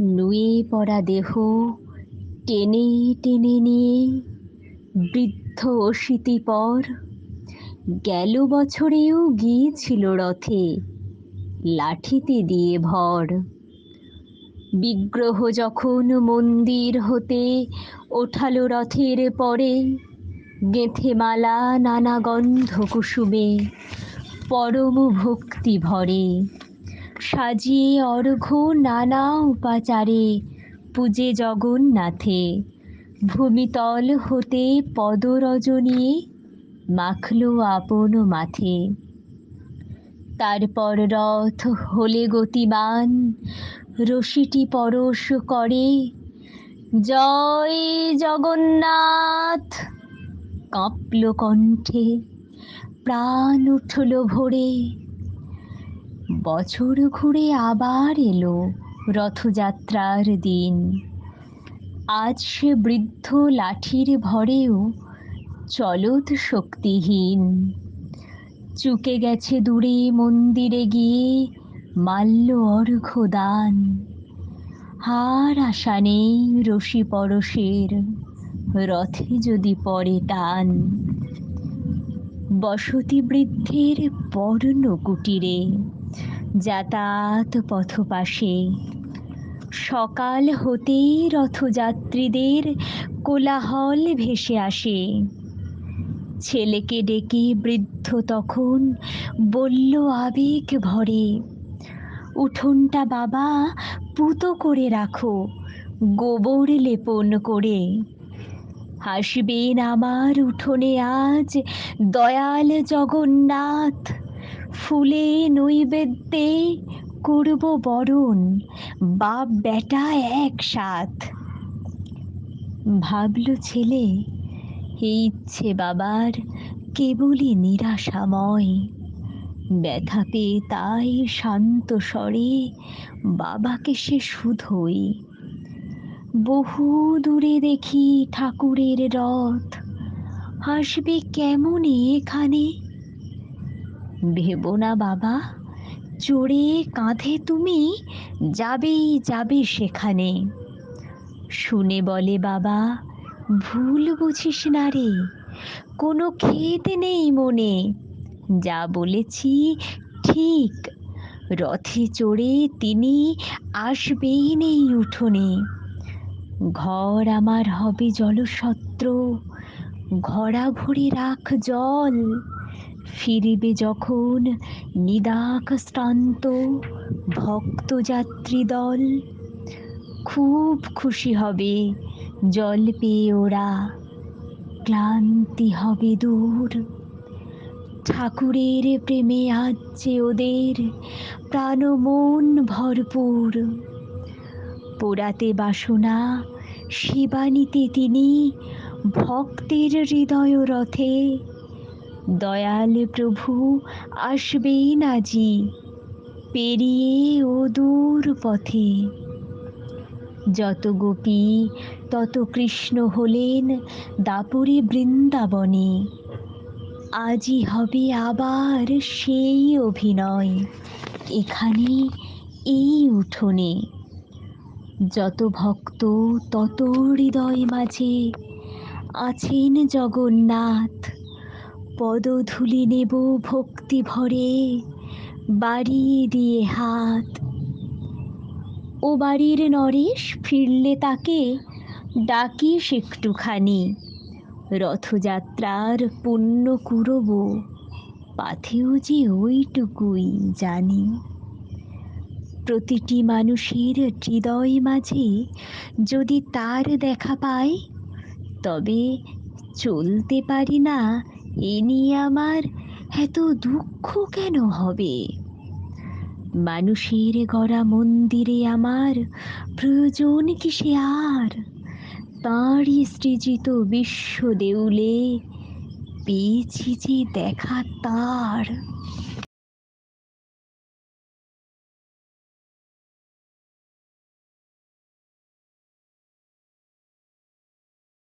নুয়ে পড়া দেহ টেনে টেনে নিয়ে বৃদ্ধ অশীতি পর গেল বছরেও গিয়েছিল রথে লাঠিতে দিয়ে ভর। বিগ্রহ যখন মন্দির হতে ওঠালো রথের পরে গেঁথে মালা নানা গন্ধ কুসুমে, পরম ভক্তি ভরে। সাজিয়ে অর্ঘ্য নানা উপাচারে, পূজে জগন্নাথে। ভূমিতল হতে পদরজনীয়ে মাখলো আপন মাথে তারপর রথ হলে গতিমান, রশিটি পরশ করে, জয় জগন্নাথ। কাঁপল কণ্ঠে, প্রাণ উঠল ভোরে বছর ঘুরে আবার এলো রথযাত্রার দিন। আজ সে বৃদ্ধ লাঠির ভরেও চলত শক্তিহীন। চুকে গেছে দূরে মন্দিরে গিয়ে মাল্য অর্ঘ্য দান। হার আশা নেই রশি পরশের, রথে যদি পরে টান। বসতি বৃদ্ধের বর্ণ কুটিরে যাতায়াত পথ পাশে সকাল হতেই রথযাত্রীদের কোলাহল ভেসে আসে। ছেলেকে ডেকে বৃদ্ধ তখন বলল, আবেগ ভরে। উঠোনটা বাবা, পুতো করে রাখো, গোবর লেপন করে। হাসবেন আমার উঠোনে আজ দয়াল জগন্নাথ। ফুলে নৈবেদ্যে করব বরণ, বাপ বেটা একসাথ। ভাবল ছেলে এই ইচ্ছে বাবার, কেবলই নিরাশাময়। ব্যথা পেয়ে তাই শান্ত স্বরে বাবাকে সে শুধোই বহু দূরে দেখি ঠাকুরের রথ। আসবে কেমন এখানে? ভেবো না বাবা। চড়ে কাঁধে তুমি যাবেই, যাবে সেখানে। শুনে বলে বাবা, ভুল বুঝিস না রে, কোনো খেদ নেই মনে। যা বলেছি ঠিক, রথে চড়ে তিনি আসবেই নেই উঠোনে। ঘর আমার হবে জলসত্র, ঘড়া ভরে রাখ জল। ফিরিবে যখন নিদাক শ্রান্ত ভক্তযাত্রী দল খুব খুশি হবে জল পেয়ে ওরা, ক্লান্তি হবে দূর। ঠাকুরের প্রেমে যে ওদের প্রাণ মন ভরপুর। পোড়াতে বাসনা শিবানীতে তিনি ভক্তের হৃদয় রথে। দয়াল প্রভু আসবেন আজি পেরিয়ে ও দূর পথে। যত গোপী, তত কৃষ্ণ হলেন দাপরে বৃন্দাবনে। আজই হবে আবার সেই অভিনয়, এখানে এই উঠোনে। যত ভক্ত, তত হৃদয় মাঝে আছেন জগন্নাথ। পদধূলি নেব ভক্তি ভরে বাড়িয়ে দিয়ে হাত। ও বাড়ির নরেশ ফিরলে তাকে ডাকিস একটুখানি। রথযাত্রার পুণ্য কুরব পাথেও যে ওইটুকুই জানি। প্রতিটি মানুষের হৃদয় মাঝে যদি তার দেখা পাই, তবে চলতে পারি না এ নিয়ে আমার এত দুঃখ কেন হবে? মানুষের গড়া মন্দিরে আমার প্রয়োজন কিসে আর? তাঁরই সৃজিত বিশ্ব দেউলে পেয়েছি যে দেখা তার।